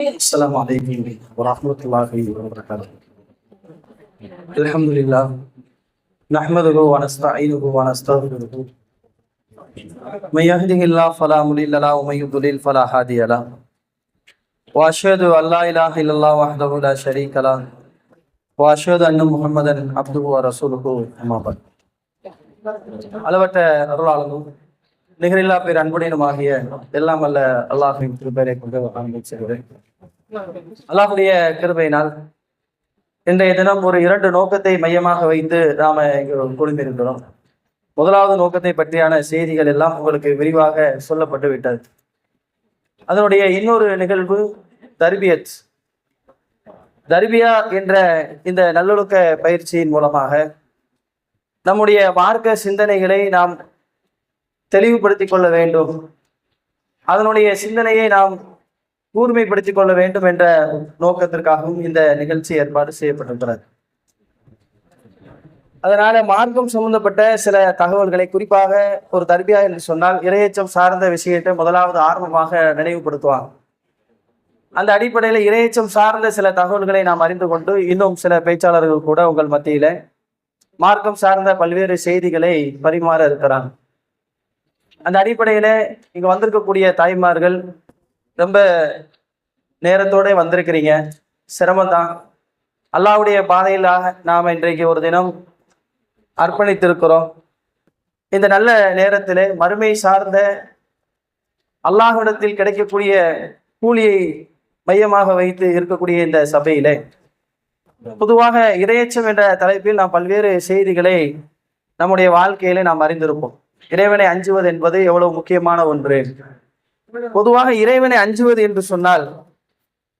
السلام عليكم ورحمة الله وبركاته الحمد لله نحمده ونستعينه ونستغفره من يهده الله فلا مضل له ومن يضلل فلا هادي له واشهد ان لا اله الا الله وحده لا شريك له واشهد ان محمدا عبده ورسوله اما بعد அளவற்ற அருளாளனும் நிகரில்லா பேர் அன்புடையனுமாகிய எல்லாம் அல்ல அல்லாஹின் திருப்பெயரை கொண்டு ஆரம்பிச்சிருக்கிறேன் அல்லாஹுடைய கிருபையினால் இன்றைய தினம் ஒரு இரண்டு நோக்கத்தை மையமாக வைத்து நாம குழுந்திருக்கிறோம் முதலாவது நோக்கத்தை பற்றியான செய்திகள் எல்லாம் உங்களுக்கு விரிவாக சொல்லப்பட்டு விட்டது. அதனுடைய இன்னொரு நிகழ்வு தர்பியத். தர்பியா என்ற இந்த நல்லொழுக்க பயிற்சியின் மூலமாக நம்முடைய மார்க்க சிந்தனைகளை நாம் தெளிவுபடுத்திக் கொள்ள வேண்டும். அதனுடைய சிந்தனையை நாம் கூர்மைப்படுத்திக் கொள்ள வேண்டும் என்ற நோக்கத்திற்காகவும் இந்த நிகழ்ச்சி ஏற்பாடு செய்யப்பட்டிருக்கிறது. அதனால மார்க்கம் சம்பந்தப்பட்ட சில தகவல்களை குறிப்பாக ஒரு தர்பியா என்று சொன்னால் இரையச்சம் சார்ந்த விஷயத்தை முதலாவது ஆர்வமாக நினைவுபடுத்துவாங்க அந்த அடிப்படையில் இரையச்சம் சார்ந்த சில தகவல்களை நாம் அறிந்து கொண்டு இன்னும் சில பேச்சாளர்கள் கூட உங்கள் மத்தியில மார்க்கம் சார்ந்த பல்வேறு செய்திகளை பரிமாற இருக்கிறாங்க. அந்த அடிப்படையில இங்க வந்திருக்கக்கூடிய தாய்மார்கள் ரொம்ப நேரத்தோட வந்திருக்கிறீங்க. சிரமம்தான். அல்லாவுடைய பாதையிலாக நாம் இன்றைக்கு ஒரு தினம் அர்ப்பணித்திருக்கிறோம். இந்த நல்ல நேரத்தில் மறுமை சார்ந்த அல்லாஹிடத்தில் கிடைக்கக்கூடிய கூலியை மையமாக வைத்து இருக்கக்கூடிய இந்த சபையிலே பொதுவாக இரையச்சம் என்ற தலைப்பில் நாம் பல்வேறு செய்திகளை நம்முடைய வாழ்க்கையிலே நாம் அறிந்திருப்போம். இறைவனை அஞ்சுவது என்பது எவ்வளவு முக்கியமான ஒன்று? பொதுவாக இறைவனை அஞ்சுவது என்று சொன்னால்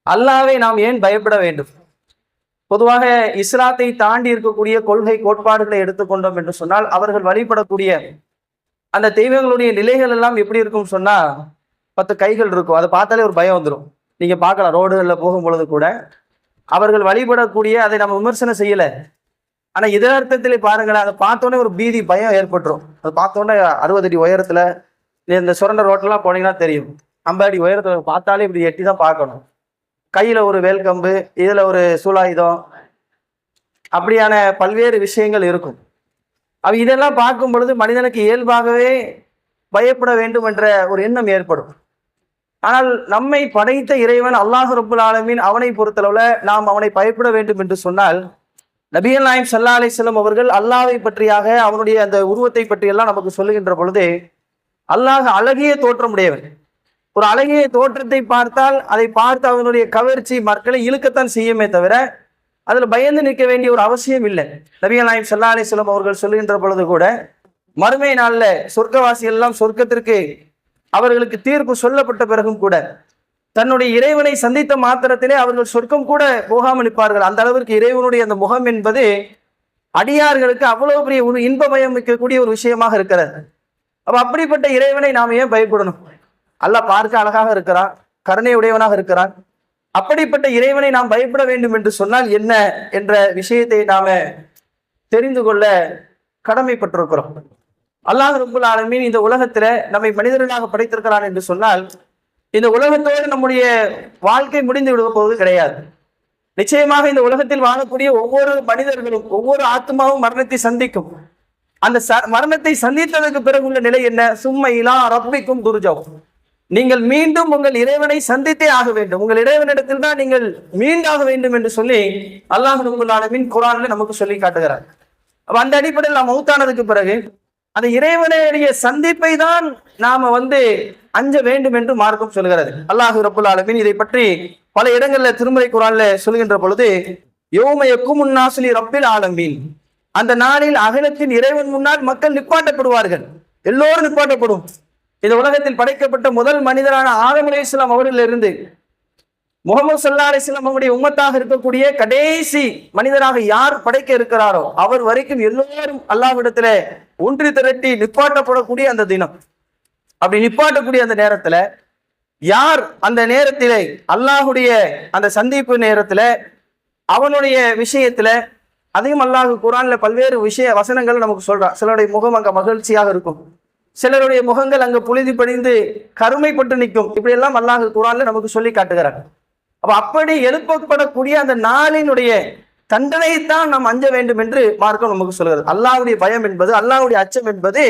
அல்லாவை நாம் ஏன் பயப்பட வேண்டும்? பொதுவாக இஸ்லாத்தை தாண்டி இருக்கக்கூடிய கொள்கை கோட்பாடுகளை எடுத்துக்கொண்டோம் என்று சொன்னால் அவர்கள் வழிபடக்கூடிய அந்த தெய்வங்களுடைய நிலைகள் எல்லாம் எப்படி இருக்கும் சொன்னா பத்து கைகள் இருக்கும். அதை பார்த்தாலே ஒரு பயம் வந்துடும் நீங்க பார்க்கலாம் ரோடுகளில் போகும் பொழுது கூட அவர்கள் வழிபடக்கூடிய அதை நம்ம விமர்சனம் செய்யல. ஆனா இதர்த்தத்திலே பாருங்களேன் அதை பார்த்தோன்னே ஒரு பீதி பயம் ஏற்பட்டுரும். அதை பார்த்தோன்னே அறுபது அடி உயரத்துல இந்த சுரண்ட ரோட்டெல்லாம் போனீங்கன்னா தெரியும். அம்பாடி உயரத்தை பார்த்தாலே இப்படி எட்டி தான் பார்க்கணும். கையில் ஒரு வேல்கம்பு இதில் ஒரு சூலாயுதம் அப்படியான பல்வேறு விஷயங்கள் இருக்கும். அவ இதெல்லாம் பார்க்கும் பொழுது மனிதனுக்கு இயல்பாகவே பயப்பட வேண்டும் என்ற ஒரு எண்ணம் ஏற்படும். ஆனால் நம்மை படைத்த இறைவன் அல்லாஹ் ரபுல் ஆலமின் அவனை பொறுத்தளவில் நாம் அவனை பயப்பட வேண்டும் என்று சொன்னால் நபியல் நாயம் சல்லா அலிஸ்லம் அவர்கள் அல்லாவை பற்றியாக அவனுடைய அந்த உருவத்தை பற்றியெல்லாம் நமக்கு சொல்லுகின்ற பொழுது அல்லாஹ் அழகிய தோற்றம் ஒரு அழகிய தோற்றத்தை பார்த்தால் அதை பார்த்து அவனுடைய கவர்ச்சி மக்களை இழுக்கத்தான் செய்யுமே தவிர அதில் பயந்து நிற்க வேண்டிய ஒரு அவசியம் இல்லை. நபிகள் நாயம் சல்லா அலிஸ்லம் அவர்கள் சொல்லுகின்ற பொழுது கூட மறுமை நாளில் சொர்க்கவாசிகள் எல்லாம் சொர்க்கத்திற்கு அவர்களுக்கு தீர்ப்பு சொல்லப்பட்ட பிறகும் கூட தன்னுடைய இறைவனை சந்தித்த மாத்திரத்திலே அவர்கள் சொர்க்கம் கூட போகாமல் நிற்பார்கள். அந்த அளவிற்கு இறைவனுடைய அந்த முகம் என்பது அடியார்களுக்கு அவ்வளவு பெரிய ஒரு இன்பமயம் இருக்கக்கூடிய ஒரு விஷயமாக இருக்கிறது. அப்ப அப்படிப்பட்ட இறைவனை நாம் ஏன் பயப்படணும்? அல்லாஹ் பார்க்க அழகாக இருக்கிறான் கருணை உடையவனாக இருக்கிறான். அப்படிப்பட்ட இறைவனை நாம் பயப்பட வேண்டும் என்று சொன்னால் என்ன என்ற விஷயத்தை நாம தெரிந்து கொள்ள கடமைப்பட்டிருக்கிறோம். அல்லாஹ் ரபுல் ஆலமீன் இந்த உலகத்துல நம்மை மனிதர்களாக படைத்திருக்கிறான் என்று சொன்னால் இந்த உலகத்தோடு நம்முடைய வாழ்க்கை முடிந்து விடுவ போவது கிடையாது. நிச்சயமாக இந்த உலகத்தில் வாழக்கூடிய ஒவ்வொரு மனிதர்களும் ஒவ்வொரு ஆத்மாவும் மரணத்தை சந்திக்கும். அந்த ச மரணத்தை சந்தித்ததற்கு பிறகு உள்ள நிலை என்ன? சும்மையிலா ரப்பிக்கும் துர்ஜவும் நீங்கள் மீண்டும் உங்கள் இறைவனை சந்தித்தே ஆக வேண்டும். உங்கள் இறைவனிடத்தில் தான் நீங்கள் மீண்டாக வேண்டும் என்று சொல்லி அல்லாஹ் ரபுல் ஆலமீன் நமக்கு சொல்லி காட்டுகிறார். அப்ப அந்த அடிப்படையில் நாம் மௌத்தானதுக்கு பிறகு அந்த இறைவனுடைய சந்திப்பை தான் நாம வந்து அஞ்ச வேண்டும் என்று மார்க்கம் சொல்கிறது. அல்லாஹு ரபுல் ஆலமின் இதை பற்றி பல இடங்களில் திருமலை குரானில் சொல்கின்ற பொழுது யோமயக்கும் முன்னாசுலி ரப்பில் ஆலமீன். அந்த நாளில் அகிலத்தின் இறைவன் முன்னால் மக்கள் நிப்பாட்டப்படுவார்கள். எல்லோரும் நிப்பாட்டப்படும். இந்த உலகத்தில் படைக்கப்பட்ட முதல் மனிதரான ஆதம் அலி இஸ்லாம் அவரிலிருந்து முகமது சல்லா அலிஸ்லாம் அவருடைய உம்மத்தாக இருக்கக்கூடிய கடைசி மனிதராக யார் படைக்க இருக்கிறாரோ அவர் வரைக்கும் எல்லோரும் அல்லாவிடத்துல ஒன்று திரட்டி நிப்பாட்டப்படக்கூடிய அந்த தினம். அப்படி நிப்பாட்டக்கூடிய அந்த நேரத்துல யார் அந்த நேரத்திலே அல்லாஹுடைய அந்த சந்திப்பு நேரத்துல அவனுடைய விஷயத்துல அதையும் அல்லாஹ் குரான்ல பல்வேறு விஷய வசனங்கள் நமக்கு சொல்றான் சிலருடைய முகம் அங்க மகிழ்ச்சியாக இருக்கும். சிலருடைய முகங்கள் அங்க புழுதி படிந்து கருமைப்பட்டு நிற்கும். இப்படி எல்லாம் அல்லாஹ் குரான்ல நமக்கு சொல்லி காட்டுகிறார். அப்ப அப்படி எழுப்பப்படக்கூடிய அந்த நாளினுடைய தண்டனையைத்தான் நாம் அஞ்ச வேண்டும் என்று மார்க்கம் நமக்கு சொல்கிறது அல்லாவுடைய பயம் என்பது அல்லாவுடைய அச்சம் என்பது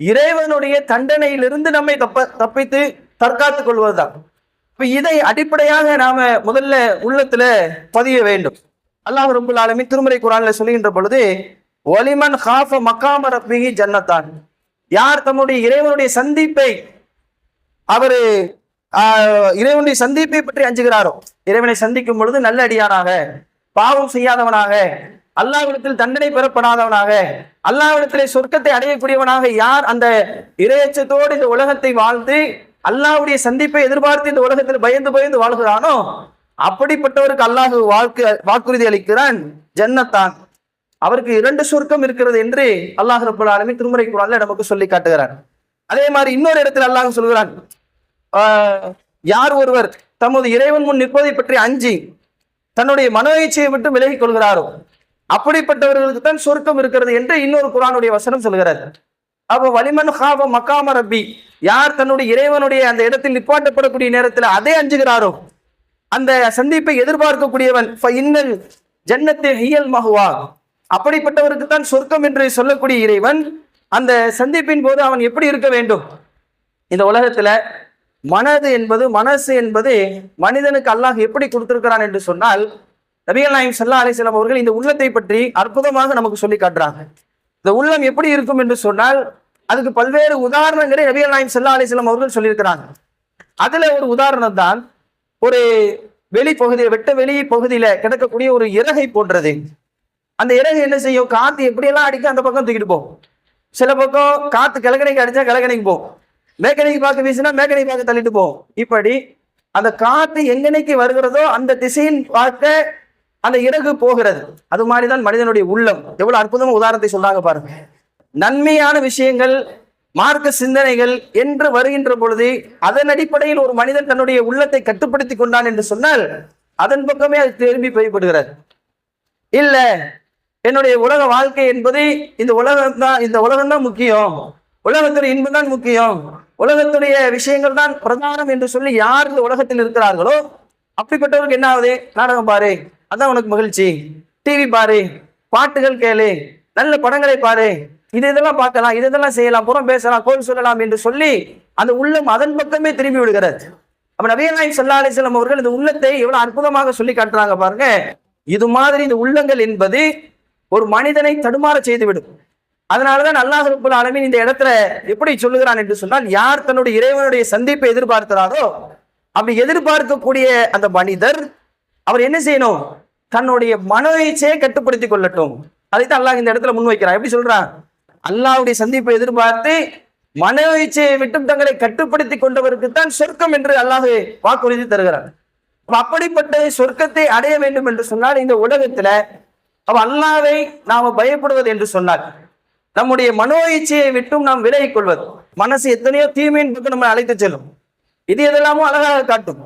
இறைவனுடைய தண்டனையிலிருந்து நம்மை தப்ப தப்பித்து தற்காத்துக் கொள்வதுதான். இப்ப இதை அடிப்படையாக நாம முதல்ல உள்ளத்துல பதிய வேண்டும். அல்லாஹ் ரபுல் ஆலமீன் திருமறை குரானில் சொல்லுகின்ற பொழுது ஒலிமன் ஹாஃப மக்காம ரப்பிஹி ஜன்னத்தான். யார் தம்முடைய இறைவனுடைய சந்திப்பை அவர் ஆஹ், இறைவனுடைய சந்திப்பை பற்றி அஞ்சுகிறாரோ இறைவனை சந்திக்கும் பொழுது நல்ல அடியானாக பாவம் செய்யாதவனாக அல்லாவிடத்தில் தண்டனை பெறப்படாதவனாக அல்லாவிடத்திலே சொர்க்கத்தை அடையக்கூடியவனாக யார் அந்த இரையச்சத்தோடு இந்த உலகத்தை வாழ்ந்து அல்லாவுடைய சந்திப்பை எதிர்பார்த்து இந்த உலகத்தில் பயந்து பயந்து வாழ்கிறானோ அப்படிப்பட்டவருக்கு அல்லாஹு வாக்கு வாக்குறுதி அளிக்கிறான் ஜன்னத்தான். அவருக்கு இரண்டு சொர்க்கம் இருக்கிறது என்று அல்லாஹ் ரபுல் ஆலமி திருமுறை குரான்ல நமக்கு சொல்லி காட்டுகிறார் அதே மாதிரி இன்னொரு இடத்தில் அல்லாஹ் சொல்கிறான் யார் ஒருவர் தமது இறைவன் முன் நிற்பதை பற்றி அஞ்சி தன்னுடைய மனோ இச்சையை விட்டு விலகிக் கொள்கிறாரோ அப்படிப்பட்டவர்களுக்கு தான் சொர்க்கம் இருக்கிறது என்று இன்னொரு குரானுடைய வசனம் சொல்கிறார் அப்போ வலிமன் ஹாவ மக்காம ரப்பி யார் தன்னுடைய இறைவனுடைய அந்த இடத்தில் நிப்பாட்டப்படக்கூடிய நேரத்தில் அதே அஞ்சுகிறாரோ அந்த சந்திப்பை எதிர்பார்க்கக்கூடியவன் ஃப இன்னல் ஜன்னத்தில் ஹியல் மகுவா அப்படிப்பட்டவருக்கு தான் சொர்க்கம் என்று சொல்லக்கூடிய இறைவன் அந்த சந்திப்பின் போது அவன் எப்படி இருக்க வேண்டும்? இந்த உலகத்துல மனது என்பது மனசு என்பது மனிதனுக்கு அல்லாஹ் எப்படி கொடுத்திருக்கிறான் என்று சொன்னால் நபிகள் நாயம் சல்லா அலிஸ்லாம் அவர்கள் இந்த உள்ளத்தை பற்றி அற்புதமாக நமக்கு சொல்லி காட்டுறாங்க. இந்த உள்ளம் எப்படி இருக்கும் என்று சொன்னால் அதுக்கு பல்வேறு உதாரணங்களை நபிகள் நாயம் சல்லா அலிஸ்லாம் அவர்கள் சொல்லியிருக்கிறாங்க. அதுல ஒரு உதாரணம் தான் ஒரு வெளி வெட்ட வெளி பகுதியில கிடக்கக்கூடிய ஒரு இறகை போன்றது. அந்த இறகு என்ன செய்யும்? காத்து எப்படியெல்லாம் அடிக்க அந்த பக்கம் தூக்கிட்டு போகும். சில பக்கம் காத்து கிழக்கணைக்கு அடிச்சா கிழக்கணைக்கு போகும். மேக்கணைக்கு பார்க்க வீசினா மேக்கணை பார்க்க தள்ளிட்டு போகும். இப்படி அந்த காத்து எங்கனைக்கு வருகிறதோ அந்த திசையின் பார்க்க அந்த இறகு போகிறது. அது மாதிரிதான் மனிதனுடைய உள்ளம். எவ்வளவு அற்புதமா உதாரணத்தை சொல்றாங்க பாருங்க. நன்மையான விஷயங்கள் மார்க்க சிந்தனைகள் என்று வருகின்ற பொழுது அதன் அடிப்படையில் ஒரு மனிதன் தன்னுடைய உள்ளத்தை கட்டுப்படுத்தி கொண்டான் என்று சொன்னால் அதன் பக்கமே அது திரும்பி பயப்படுகிறது இல்ல என்னுடைய உலக வாழ்க்கை என்பது இந்த உலகம் தான் இந்த உலகம் தான் முக்கியம். உலகத்துடைய இன்பம் தான் முக்கியம். உலகத்துடைய விஷயங்கள் தான் பிரதானம் என்று சொல்லி யார் இந்த உலகத்தில் இருக்கிறார்களோ அப்படிப்பட்டவருக்கு என்ன ஆகுது? நாடகம் பாரு அதான் உனக்கு மகிழ்ச்சி. டிவி பாரு பாட்டுகள் கேளு நல்ல படங்களை பாரு. இது இதெல்லாம் பார்க்கலாம் இது இதெல்லாம் செய்யலாம் புறம் பேசலாம் கோல் சொல்லலாம் என்று சொல்லி அந்த உள்ளம் அதன் பக்கமே திரும்பி விடுகிறது. அப்ப நபிகள் நாயகம் ஸல்லல்லாஹு அவர்கள் இந்த உள்ளத்தை எவ்வளவு அற்புதமாக சொல்லி காட்டுறாங்க பாருங்க. இது மாதிரி இந்த உள்ளங்கள் என்பது ஒரு மனிதனை தடுமாற செய்துவிடும். அதனாலதான் அல்லாஹ் ரப்பல் ஆலமீன் இந்த இடத்துல எப்படி சொல்லுகிறான் என்று சொன்னால் யார் தன்னுடைய இறைவனுடைய சந்திப்பை எதிர்பார்க்கிறாரோ அப்படி எதிர்பார்க்கக்கூடிய அந்த மனிதர் அவர் என்ன செய்யணும்? தன்னுடைய மன கட்டுப்படுத்தி கட்டுப்படுத்திக் கொள்ளட்டும். அதைத்தான் அல்லாஹ் இந்த இடத்துல முன்வைக்கிறான். எப்படி சொல்றான்? அல்லாவுடைய சந்திப்பை எதிர்பார்த்து மன இச்சையை விட்டும் தங்களை கட்டுப்படுத்தி கொண்டவருக்கு தான் சொர்க்கம் என்று அல்லாஹ் வாக்குறுதி தருகிறார் அப்படிப்பட்ட சொர்க்கத்தை அடைய வேண்டும் என்று சொன்னால் இந்த உலகத்துல அவ அல்லாவை நாம பயப்படுவது என்று சொன்னால் நம்முடைய மனோ இச்சையை விட்டும் நாம் விலகிக் கொள்வது. மனசு எத்தனையோ தீமையின் பக்கம் நம்ம அழைத்து செல்லும். இது எதெல்லாமோ அழகாக காட்டும்.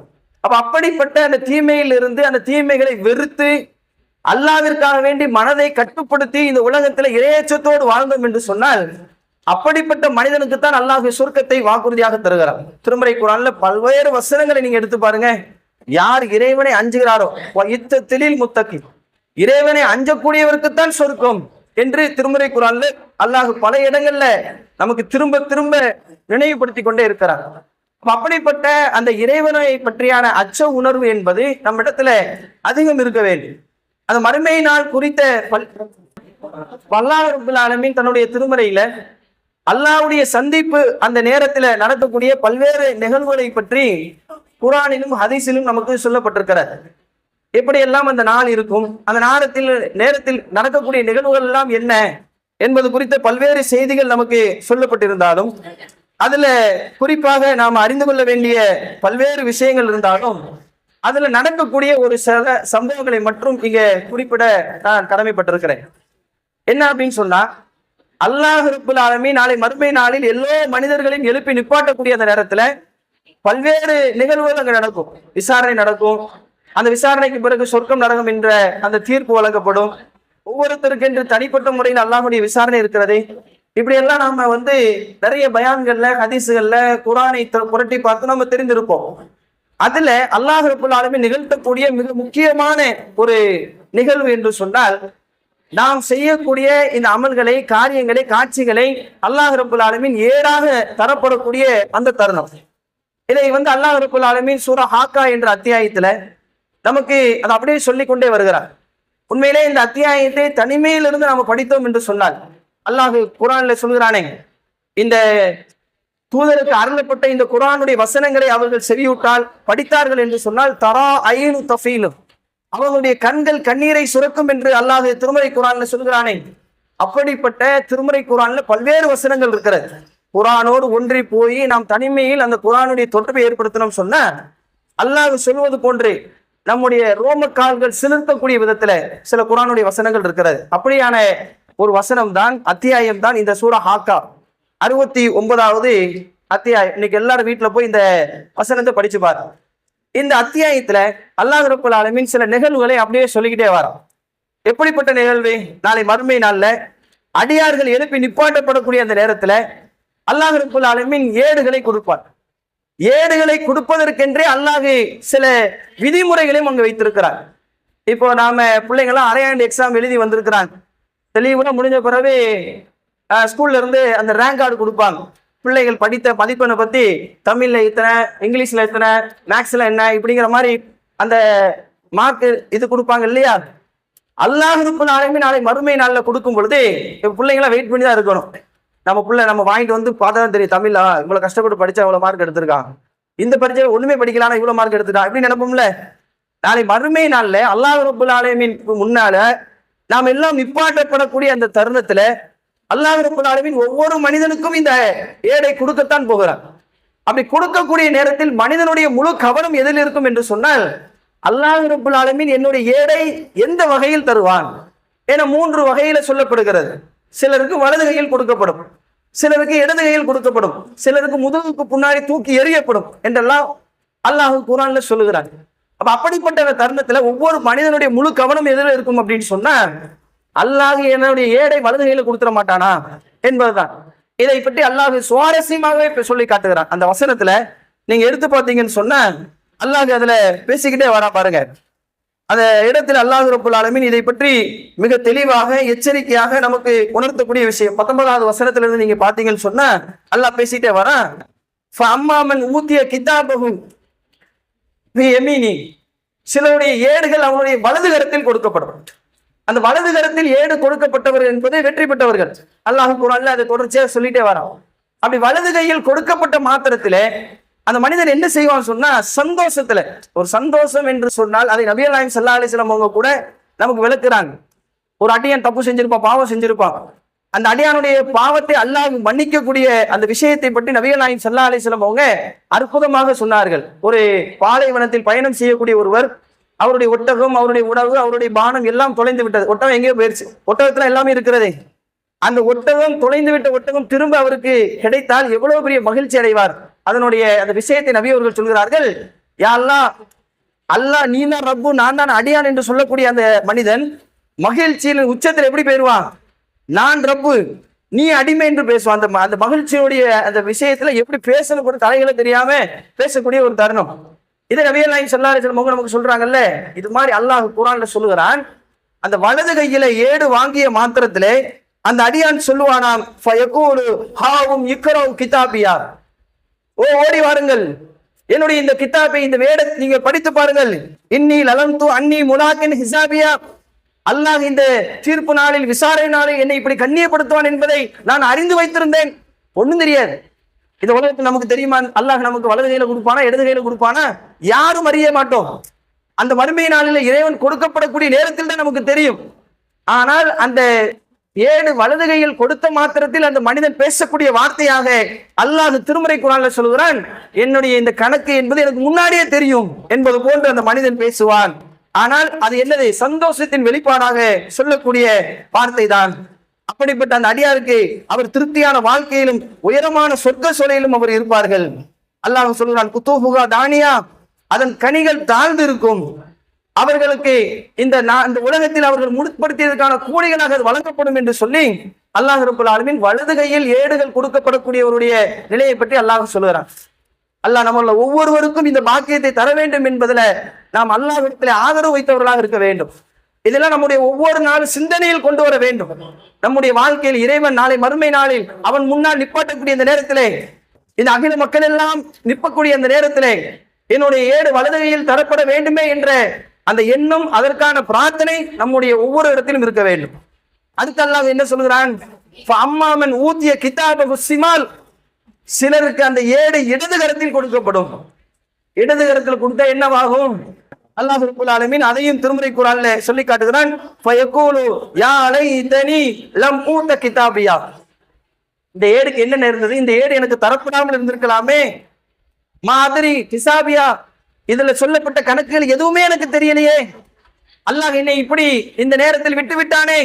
அப்ப அப்படிப்பட்ட அந்த தீமையில் இருந்து அந்த தீமைகளை வெறுத்து அல்லாவிற்காக வேண்டி மனதை கட்டுப்படுத்தி இந்த உலகத்துல இரையச்சத்தோடு வாழ்ந்தோம் என்று சொன்னால் அப்படிப்பட்ட மனிதனுக்கு தான் அல்லாஹ் சுருக்கத்தை வாக்குறுதியாக தருகிறார். திருமறை குரான்ல பல்வேறு வசனங்களை நீங்க எடுத்து பாருங்க. யார் இறைவனை அஞ்சுகிறாரோ யுத்தத்திலில் முத்தக்கி இறைவனை அஞ்சக்கூடியவருக்குத்தான் சொருக்கம் என்று திருமறை குரான்ல அல்லாஹ் பல இடங்கள்ல நமக்கு திரும்ப திரும்ப நினைவுபடுத்தி கொண்டே இருக்கிறார். அப்படிப்பட்ட அந்த இறைவனை பற்றியான அச்ச உணர்வு என்பது நம்ம இடத்துல அதிகம் இருக்க வேண்டும். அந்த மறுமை நாள் குறித்த பல் அல்லாஹ் ரபுல் தன்னுடைய திருமறையில அல்லாவுடைய சந்திப்பு அந்த நேரத்துல நடக்கக்கூடிய பல்வேறு நிகழ்வுகளை பற்றி குரானிலும் ஹதீஸிலும் நமக்கு சொல்லப்பட்டிருக்கிறார் எப்படியெல்லாம் அந்த நாள் இருக்கும் அந்த நேரத்தில் நேரத்தில் நடக்கக்கூடிய நிகழ்வுகள் எல்லாம் என்ன என்பது குறித்த பல்வேறு செய்திகள் நமக்கு சொல்லப்பட்டிருந்தாலும் அதுல குறிப்பாக நாம் அறிந்து கொள்ள வேண்டிய பல்வேறு விஷயங்கள் இருந்தாலும் அதுல நடக்கக்கூடிய ஒரு சில சம்பவங்களை மட்டும் இங்க குறிப்பிட நான் கடமைப்பட்டிருக்கிறேன். என்ன அப்படின்னு சொன்னா அல்லாஹ் ரப்புல் நாளை மறுமை நாளில் எல்லா மனிதர்களையும் எழுப்பி நிப்பாட்டக்கூடிய அந்த நேரத்துல பல்வேறு நிகழ்வுகள் அங்க நடக்கும். விசாரணை நடக்கும். அந்த விசாரணைக்கு பிறகு சொர்க்கம் நரகம் என்ற அந்த தீர்ப்பு வழங்கப்படும். ஒவ்வொருத்தருக்கு என்று தனிப்பட்ட முறையில் அல்லாஹுடைய விசாரணை இருக்கிறது. இப்படி எல்லாம் நாம வந்து நிறைய பயான்கள்ல ஹதீஸுகள்ல குரானை புரட்டி பார்த்து நம்ம தெரிந்திருப்போம். அதுல அல்லாஹ் ரபுல்லாலுமே நிகழ்த்தக்கூடிய மிக முக்கியமான ஒரு நிகழ்வு என்று சொன்னால் நாம் செய்யக்கூடிய இந்த அமல்களை காரியங்களை காட்சிகளை அல்லாஹ் ரபுல் ஆலமீன் ஏடாக தரப்படக்கூடிய அந்த தருணம். இதை வந்து அல்லாஹ் ரபுல் ஆலமீன் சூரா ஹாக்கா என்ற அத்தியாயத்துல நமக்கு அதை அப்படியே சொல்லி கொண்டே வருகிறார். உண்மையிலே இந்த அத்தியாயத்தை தனிமையிலிருந்து நாம் படித்தோம் என்று சொன்னால் அல்லாஹு குரான்ல சொல்கிறானே இந்த தூதருக்கு அருளப்பட்ட இந்த குரானுடைய வசனங்களை அவர்கள் செவியூட்டால் படித்தார்கள் என்று சொன்னால் தரா ஐனு தஃபீலும் அவர்களுடைய கண்கள் கண்ணீரை சுரக்கும் என்று அல்லாஹ் திருமறை குரான்ல சொல்கிறானே அப்படிப்பட்ட திருமறை குரான்ல பல்வேறு வசனங்கள் இருக்கிறது. குரானோடு ஒன்றி போய் நாம் தனிமையில் அந்த குரானுடைய தொடர்பை ஏற்படுத்தணும் சொன்ன அல்லாஹ் சொல்வது போன்று நம்முடைய ரோம கால்கள் சிலிர்க்கக்கூடிய விதத்துல சில குரானுடைய வசனங்கள் இருக்கிறது. அப்படியான ஒரு வசனம் தான் அத்தியாயம் தான் இந்த சூரா ஹாக்கா. அறுபத்தி ஒன்பதாவது அத்தியாயம். இன்னைக்கு எல்லாரும் வீட்டுல போய் இந்த வசனத்தை படிச்சு பாரு இந்த அத்தியாயத்துல அல்லாஹ் ரபுல் ஆலமின் சில நிகழ்வுகளை அப்படியே சொல்லிக்கிட்டே வரோம் எப்படிப்பட்ட நிகழ்வு? நாளை மறுமை நாள்ல அடியார்கள் எழுப்பி நிப்பாட்டப்படக்கூடிய அந்த நேரத்துல அல்லாஹ் ரபுல் ஆலமின் ஏடுகளை கொடுப்பார். ஏடுகளை கொடுப்பதற்கென்றே அல்லாஹு சில விதிமுறைகளையும் அங்கு வைத்திருக்கிறார். இப்போ நாம பிள்ளைங்களாம் அரையாண்டு எக்ஸாம் எழுதி வந்திருக்கிறாங்க. தெளிவுனா முடிஞ்ச பிறகு ஸ்கூல்ல இருந்து அந்த ரேங்க் கார்டு கொடுப்பாங்க. பிள்ளைகள் படித்த மதிப்பெண்ணை பத்தி தமிழ்ல இத்தனை இங்கிலீஷ்ல இத்தனை மேக்ஸ்ல என்ன இப்படிங்கிற மாதிரி அந்த மார்க் இது கொடுப்பாங்க இல்லையா? அல்லாஹ் நாளையுமே நாளை மறுமை நாளில் கொடுக்கும் பொழுது பிள்ளைங்களாம் வெயிட் பண்ணி தான் இருக்கணும். நம்ம பிள்ளை நம்ம வாங்கிட்டு வந்து பார்த்தா தான் தெரியும் தமிழா இவ்வளவு கஷ்டப்பட்டு படிச்சா அவ்வளோ மார்க் எடுத்திருக்கான். இந்த பரிச்சை ஒண்ணுமே படிக்கலாம் இவ்வளவு மார்க் எடுத்துட்டான் இப்படி நினைப்போம்ல? நாளை மறுமை நாளில் அல்லாஹ் ரபுல் ஆலயமின் முன்னால நாம் எல்லாம் நிப்பாட்டப்படக்கூடிய அந்த தருணத்துல அல்லாஹ் ரபுல் ஒவ்வொரு மனிதனுக்கும் இந்த ஏடை கொடுக்கத்தான் போகிறான் அப்படி கொடுக்கக்கூடிய நேரத்தில் மனிதனுடைய முழு கவனம் எதில் இருக்கும் என்று சொன்னால் அல்லாஹ் என்னுடைய ஏடை எந்த வகையில் தருவான் என மூன்று வகையில சொல்லப்படுகிறது. சிலருக்கு வலது கையில் கொடுக்கப்படும் சிலருக்கு இடது கையில் கொடுக்கப்படும் சிலருக்கு முதுகுக்கு முன்னாடி தூக்கி எறியப்படும் என்றெல்லாம் அல்லாஹ் குரான்ல சொல்லுகிறார். அப்ப அப்படிப்பட்ட தருணத்துல ஒவ்வொரு மனிதனுடைய முழு கவனம் எதில் இருக்கும் அப்படின்னு சொன்னா அல்லாஹ் என்னுடைய ஏடை வலது கையில கொடுத்துட மாட்டானா? என்பதுதான். இதை பற்றி அல்லாஹ் சுவாரஸ்யமாகவே இப்ப சொல்லி காட்டுகிறான். அந்த வசனத்துல நீங்க எடுத்து பார்த்தீங்கன்னு சொன்னா அல்லாஹ் அதுல பேசிக்கிட்டே வரா பாருங்க. அந்த இடத்தில் அல்லாஹ் ரபுல் ஆலமின் இதை பற்றி மிக தெளிவாக எச்சரிக்கையாக நமக்கு உணர்த்தக்கூடிய விஷயம். பத்தொன்பதாவது வசனத்துல இருந்து நீங்க பாத்தீங்கன்னு சொன்னா அல்லாஹ் பேசிட்டே வரான் அம்மாமன் ஊத்திய கிதாபகும் சிலருடைய ஏடுகள் அவனுடைய வலது கரத்தில் கொடுக்கப்படும். அந்த வலது கரத்தில் ஏடு கொடுக்கப்பட்டவர் என்பது வெற்றி பெற்றவர்கள். அல்லாஹ் குரான்ல அதை தொடர்ச்சியாக சொல்லிட்டே வரோம் அப்படி வலது கையில் கொடுக்கப்பட்ட மாத்திரத்திலே அந்த மனிதன் என்ன செய்வான் சொன்னா சந்தோஷத்துல ஒரு சந்தோஷம் என்று சொன்னால் அதை நபியல் நாயம் சல்லா அலிஸ்லாம் அவங்க கூட நமக்கு விளக்குறாங்க. ஒரு அடியான் தப்பு செஞ்சிருப்பான் பாவம் செஞ்சிருப்பான். அந்த அடியானுடைய பாவத்தை அல்லாஹ் மன்னிக்கக்கூடிய அந்த விஷயத்தை பற்றி நபிகள் நாயம் சல்லா அலிஸ்லாம் அவங்க அற்புதமாக சொன்னார்கள். ஒரு பாலைவனத்தில் பயணம் செய்யக்கூடிய ஒருவர் அவருடைய ஒட்டகம் அவருடைய உணவு அவருடைய பானம் எல்லாம் தொலைந்து விட்டது. ஒட்டகம் எங்கேயோ போயிருச்சு. ஒட்டகத்துல எல்லாமே இருக்கிறதே. அந்த ஒட்டகம் தொலைந்து விட்ட ஒட்டகம் திரும்ப அவருக்கு கிடைத்தால் எவ்வளவு பெரிய மகிழ்ச்சி அடைவார்? அதனுடைய அந்த விஷயத்தை நபி அவர்கள் சொல்கிறார்கள் யா அல்லாஹ் நீ தான் ரப்பு நான் தான் அடியான் என்று சொல்லக்கூடிய அந்த மனிதன் மகிழ்ச்சியின் உச்சத்தில் எப்படி போயிருவான்? நான் ரப்பு நீ அடிமை என்று பேசுவான். அந்த ம- அந்த மகிழ்ச்சியுடைய அந்த விஷயத்துல எப்படி பேசணும் கூட தலைகளை தெரியாம பேசக்கூடிய ஒரு தருணம். இதை நபியல் நாயகம் ஸல்லல்லாஹு அலைஹி வஸல்லம் நமக்கு சொல்றாங்கல்ல இது மாதிரி அல்லாஹ் குரான்ல சொல்லுகிறான் அந்த வலது கையில ஏடு வாங்கிய மாத்திரத்திலே அந்த அடியான் சொல்லுவானாம் ஹாவும் இக்கரவும் கிதாபியா. ஓ ஓடி வாருங்கள். என்னுடைய இந்த கித்தாபை இந்த வேட நீங்க படித்து பாருங்கள். இன்னி லலந்து அன்னி முலாக்கின் ஹிசாபியா. அல்லாஹ் இந்த தீர்ப்பு நாளில் விசாரணை நாளில் என்னை இப்படி கண்ணியப்படுத்துவான் என்பதை நான் அறிந்து வைத்திருந்தேன். ஒன்றும் தெரியாது. இந்த உலகத்தில் நமக்கு தெரியுமா? அல்லாஹ் நமக்கு வலது கையில கொடுப்பானா இடது கையில கொடுப்பானா? யாரும் அறிய மாட்டோம். அந்த மறுமை நாளில் இறைவன் கொடுக்கப்படக்கூடிய நேரத்தில் தான் நமக்கு தெரியும். ஆனால் அந்த ஏழு வலது கையில் கொடுத்த மாத்திரத்தில் அந்த மனிதன் பேசக்கூடிய வார்த்தையாக அல்லாஹ் திருமறை குரான்ல சொல்கிறான் என்னுடைய இந்த கணக்கு என்பது எனக்கு முன்னாடியே தெரியும் என்பது போன்று அந்த மனிதன் பேசுவான். ஆனால் அது என்னது? சந்தோஷத்தின் வெளிப்பாடாக சொல்லக்கூடிய வார்த்தை தான் அப்படிப்பட்ட அந்த அடியாருக்கு அவர் திருப்தியான வாழ்க்கையிலும் உயரமான சொர்க்க சொலையிலும் அவர் இருப்பார்கள். அல்லாஹ் சொல்கிறான் குத்தோபுகா தானியா. அதன் கனிகள் தாழ்ந்து இருக்கும் அவர்களுக்கு இந்த இந்த உலகத்தில் அவர்கள் முற்படுத்தியதற்கான கூலிகளாக அது வழங்கப்படும் என்று சொல்லி அல்லாஹ் ரபுல் ஆலமின் வலது கையில் ஏடுகள் கொடுக்கப்படக்கூடியவருடைய நிலையை பற்றி அல்லாஹ் சொல்லுகிறான். அல்லாஹ் நம்மள ஒவ்வொருவருக்கும் இந்த பாக்கியத்தை தர வேண்டும் என்பதுல நாம் அல்லாஹ்விடத்தில் ஆதரவு வைத்தவர்களாக இருக்க வேண்டும். இதெல்லாம் நம்முடைய ஒவ்வொரு நாளும் சிந்தனையில் கொண்டு வர வேண்டும். நம்முடைய வாழ்க்கையில் இறைவன் நாளை மறுமை நாளில் அவன் முன்னால் நிப்பாட்டக்கூடிய இந்த நேரத்திலே இந்த அகில மக்கள் எல்லாம் நிற்பக்கூடிய அந்த நேரத்திலே என்னுடைய ஏடு வலதுகையில் தரப்பட வேண்டுமே என்ற அந்த எண்ணம் அதற்கான பிரார்த்தனை நம்முடைய ஒவ்வொரு இடத்திலும் இருக்க வேண்டும். அதுக்கு அல்லாஹ் என்ன சொல்கிறான் அம்மாமன் ஊத்திய கிதாப சிமால். சிலருக்கு அந்த ஏடு இடது கரத்தில் கொடுக்கப்படும். இடது கரத்தில் கொடுத்தா என்னவாகும்? அல்லாஹ் ரப்பல் ஆலமீன் அதையும் திருமுறை குரான்ல சொல்லி காட்டுகிறான். ஃபயகூலு யா லைதனி லம் ஊத கிதாபியா. இந்த ஏடுக்கு என்ன நேர்ந்தது இந்த ஏடு எனக்கு தரப்படாமல் இருந்திருக்கலாமே. மாதிரி கிசாபியா. இதுல சொல்லப்பட்ட கணக்குகள் எதுவுமே எனக்கு தெரியலையே. அல்லாஹ் என்னை இப்படி இந்த நேரத்தில் விட்டு விட்டானே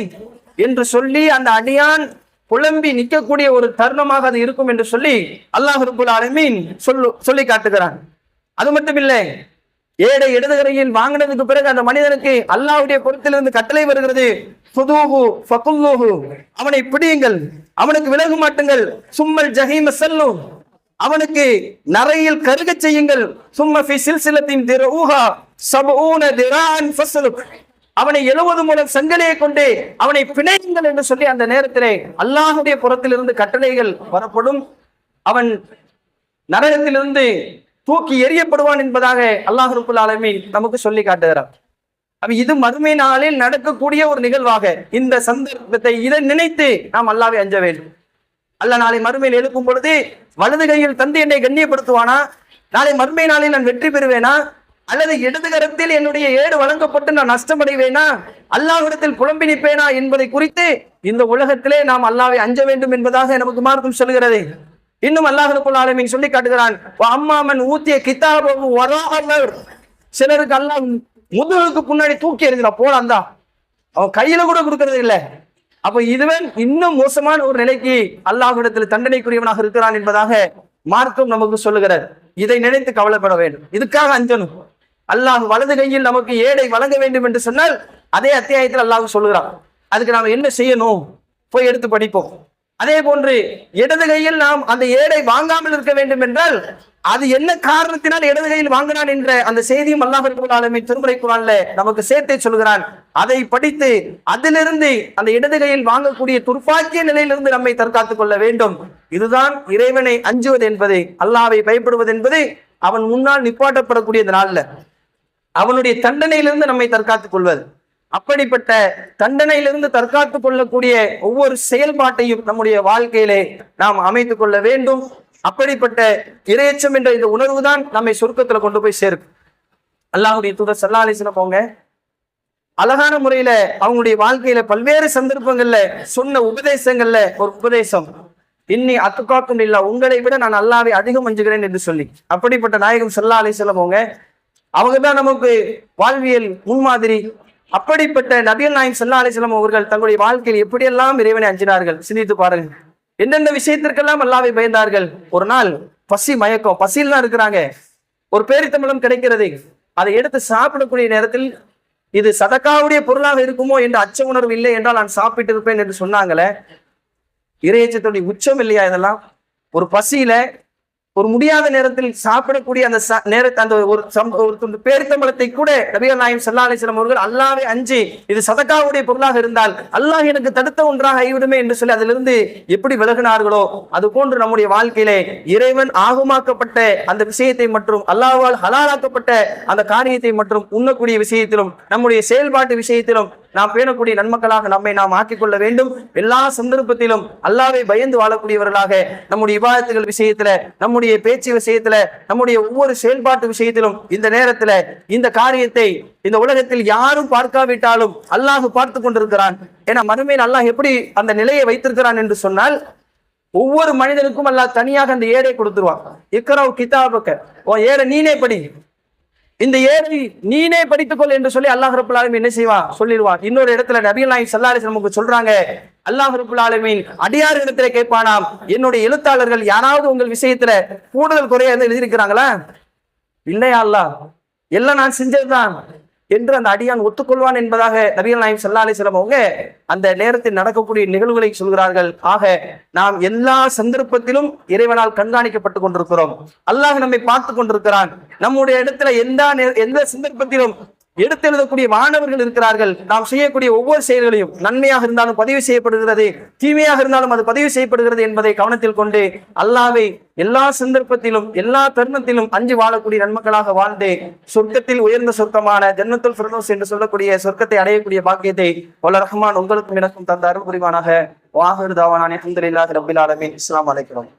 என்று சொல்லி அந்த அடியான் புலம்பி நிற்கக்கூடிய ஒரு தருணமாக அது இருக்கும் என்று சொல்லி அல்லாஹ் ரபுல் ஆலமீன் சொல்லு சொல்லி காட்டுகிறான். அது மட்டும் இல்லை ஏடை இடதுகரையில் வாங்கினதுக்கு பிறகு அந்த மனிதனுக்கு அல்லாவுடைய பொருத்திலிருந்து கட்டளை வருகிறது. ஃபுதூஹு ஃபகுல்லூஹு. அவனை பிடியுங்கள். அவனுக்கு விலகு மாட்டுங்கள். சும்மல் ஜஹீம செல்லும். அவனுக்கு நரையில் கருகச் செய்யுங்கள். சும்ம ஃபி சில்சிலத்தின் திரூஹா சபூன திரான் ஃபஸ்லுக். அவனை எழுவது மூலம் சங்கலையை கொண்டு அவனை பிணையுங்கள் என்று சொல்லி அந்த நேரத்திலே அல்லாஹுடைய புறத்திலிருந்து கட்டளைகள் வரப்படும். அவன் நரகத்திலிருந்து தூக்கி எறியப்படுவான் என்பதாக அல்லாஹ் ரபுல் ஆலமீன் நமக்கு சொல்லி காட்டுகிறார். அப்ப இது மறுமை நாளில் நடக்கக்கூடிய ஒரு நிகழ்வாக இந்த சந்தர்ப்பத்தை இதை நினைத்து நாம் அல்லாவை அஞ்ச வேண்டும். அல்ல நாளை மறுமையில் எழுப்பும் பொழுது வலது கையில் தந்து என்னை கண்ணியப்படுத்துவானா? நாளை மறுமை நாளில் நான் வெற்றி பெறுவேனா? அல்லது இடது கரத்தில் என்னுடைய ஏடு வழங்கப்பட்டு நான் நஷ்டமடைவேனா? அல்லாஹிடத்தில் புலம்பி நிற்பேனா என்பதை குறித்து இந்த உலகத்திலே நாம் அல்லாவை அஞ்ச வேண்டும் என்பதாக நமக்கு மார்க்கம் சொல்கிறது. இன்னும் அல்லாஹ் ரப்பல் சொல்லி காட்டுகிறான். அம்மாமன் ஊத்திய கித்தாபு வராஹர் சிலருக்கு அல்லாஹ் முதுகுக்கு முன்னாடி தூக்கி எறிஞ்சிடா போலாந்தா அவன் கையில கூட கொடுக்கறது இல்ல. அப்ப இதுவே இன்னும் மோசமான ஒரு நிலைக்கு அல்லாஹிடத்தில் தண்டனைக்குரியவனாக இருக்கிறான் என்பதாக மார்க்கம் நமக்கு சொல்லுகிறார் இதை நினைத்து கவலைப்பட வேண்டும். இதுக்காக அஞ்சனும் அல்லாஹ் வலது கையில் நமக்கு ஏடை வழங்க வேண்டும் என்று சொன்னால் அதே அத்தியாயத்தில் அல்லாஹ் சொல்லுகிறான். அதுக்கு நாம் என்ன செய்யணும்? போய் எடுத்து படிப்போம். அதே போன்று இடது கையில் நாம் அந்த ஏடை வாங்காமல் இருக்க வேண்டும் என்றால் அது என்ன காரணத்தினால் இடது கையில் வாங்கினான் என்ற அந்த செய்தியும் அல்லாஹ் ரப்பல் திருமுறை குரான்ல நமக்கு சேர்த்தே சொல்கிறான் அதை படித்து அதிலிருந்து அந்த இடது கையில் வாங்கக்கூடிய துர்ப்பாக்கிய நிலையிலிருந்து நம்மை தற்காத்துக் கொள்ள வேண்டும். இதுதான் இறைவனை அஞ்சுவது என்பது அல்லாவை பயப்படுவது என்பது அவன் முன்னால் நிப்பாட்டப்படக்கூடிய இந்த நாள்ல. அவனுடைய தண்டனையிலிருந்து நம்மை தற்காத்துக் கொள்வது. அப்படிப்பட்ட தண்டனையிலிருந்து தற்காத்துக் கொள்ளக்கூடிய ஒவ்வொரு செயல்பாட்டையும் நம்முடைய வாழ்க்கையிலே நாம் அமைத்துக் கொள்ள வேண்டும். அப்படிப்பட்ட இரையச்சம் என்ற இந்த உணர்வு தான் நம்மை சுருக்கத்துல கொண்டு போய் சேர்க்கும் அல்லாஹுடைய தூதர் சல்லா போங்க அழகான முறையில அவங்களுடைய வாழ்க்கையில பல்வேறு சந்தர்ப்பங்கள்ல சொன்ன உபதேசங்கள்ல ஒரு உபதேசம். இன்னி அத்துக்காக்கும் இல்ல உங்களை விட நான் அல்லாவை அதிகம் அஞ்சுகிறேன் என்று சொல்லி. அப்படிப்பட்ட நாயகம் சல்லா போங்க அவங்க. தான் நமக்கு வாழ்வியல் முன்மாதிரி அப்படிப்பட்ட நபியல் நாயகம் சல்லா அலிஸ்லாம் அவர்கள் தங்களுடைய வாழ்க்கையில் எப்படியெல்லாம் இறைவனை அஞ்சினார்கள்? சிந்தித்து பாருங்கள். எந்தெந்த விஷயத்திற்கெல்லாம் அல்லாவை பயந்தார்கள்? ஒரு நாள் பசி மயக்கம். பசியில் தான் இருக்கிறாங்க. ஒரு பேரித்தமிழம் கிடைக்கிறது. அதை எடுத்து சாப்பிடக்கூடிய நேரத்தில் இது சதக்காவுடைய பொருளாக இருக்குமோ என்ற அச்ச உணர்வு இல்லை என்றால் நான் சாப்பிட்டு இருப்பேன் என்று சொன்னாங்களே. இறையச்சத்துடைய உச்சம் இல்லையா இதெல்லாம்? ஒரு பசியில ஒரு முடியாத நேரத்தில் சாப்பிடக்கூடிய அந்த ச- நேரத்தை அந்த ஒரு சம்- ஒரு துண்டு பேரித்தம்பளத்தை கூட நபிகள் நாயம் சல்லா அலிஸ்லாம் அவர்கள் அல்லாவே அஞ்சு இது சதக்காவுடைய பொருளாக இருந்தால் அல்லாஹ் எனக்கு தடுத்த ஒன்றாக ஆகிவிடுமே என்று சொல்லி அதிலிருந்து எப்படி விலகினார்களோ அது போன்று நம்முடைய வாழ்க்கையிலே இறைவன் ஆகுமாக்கப்பட்ட அந்த விஷயத்தை மற்றும் அல்லாஹால் ஹலாலாக்கப்பட்ட அந்த காரியத்தை மற்றும் உண்ணக்கூடிய விஷயத்திலும் நம்முடைய செயல்பாட்டு விஷயத்திலும் நாம் பேணக்கூடிய நன்மக்களாக நம்மை நாம் ஆக்கிக் கொள்ள வேண்டும். எல்லா சந்தர்ப்பத்திலும் அல்லாவை பயந்து வாழக்கூடியவர்களாக நம்முடைய விவாதத்துகள் விஷயத்துல நம்முடைய பேச்சு விஷயத்துல நம்முடைய ஒவ்வொரு செயல்பாட்டு விஷயத்திலும் இந்த நேரத்துல இந்த காரியத்தை இந்த உலகத்தில் யாரும் பார்க்காவிட்டாலும் அல்லாஹ் பார்த்து கொண்டிருக்கிறான். ஏன்னா மறுமையில் அல்லாஹ் எப்படி அந்த நிலையை வைத்திருக்கிறான் என்று சொன்னால் ஒவ்வொரு மனிதனுக்கும் அல்லாஹ் தனியாக அந்த ஏடை கொடுத்துருவான். இக்கரவு கிதாபுக்க. உன் ஏடை நீனே படி. இந்த ஏழை நீனே படித்துக்கொள் என்று சொல்லி அல்லாஹ் ரபுல் என்ன செய்வா? சொல்லிடுவா இன்னொரு இடத்துல நபிகள் நாயகம் சல்லாரி நமக்கு சொல்றாங்க அல்லாஹ் ரபுல் ஆலமீன் அடியார் இடத்துல கேட்பானாம். என்னுடைய எழுத்தாளர்கள் யாராவது உங்கள் விஷயத்துல கூடுதல் குறையா இருந்து எழுதியிருக்கிறாங்களா? இல்லையா அல்லாஹ்? எல்லாம் நான் செஞ்சதுதான். என்று அந்த அடியான் ஒத்துக்கொள்வான் என்பதாக நபிகள் நாயம் சல்லா அலிஸ்லாம் அவங்க அந்த நேரத்தில் நடக்கக்கூடிய நிகழ்வுகளை சொல்கிறார்கள். ஆக நாம் எல்லா சந்தர்ப்பத்திலும் இறைவனால் கண்காணிக்கப்பட்டு கொண்டிருக்கிறோம். அல்லாஹ் நம்மை பார்த்து கொண்டிருக்கிறான். நம்முடைய இடத்துல எந்த எந்த சந்தர்ப்பத்திலும் எடுத்தெழுதக்கூடிய மாணவர்கள் இருக்கிறார்கள். நாம் செய்யக்கூடிய ஒவ்வொரு செயல்களையும் நன்மையாக இருந்தாலும் பதிவு செய்யப்படுகிறது தீமையாக இருந்தாலும் அது பதிவு செய்யப்படுகிறது என்பதை கவனத்தில் கொண்டு அல்லாவை எல்லா சந்தர்ப்பத்திலும் எல்லா தருணத்திலும் அஞ்சு வாழக்கூடிய நன்மக்களாக வாழ்ந்து சொர்க்கத்தில் உயர்ந்த சொர்க்கமான ஜன்னத்துல் பிரதோஸ் என்று சொல்லக்கூடிய சொர்க்கத்தை அடையக்கூடிய பாக்கியத்தை வல்ல ரஹ்மான் உங்களுக்கும் எனக்கும் தந்த அருள் புரிவானாக. வாகர் தாவானே அல்ஹம்துலில்லாஹி ரப்பில் ஆலமீன். இஸ்லாம் அழைக்கிறோம்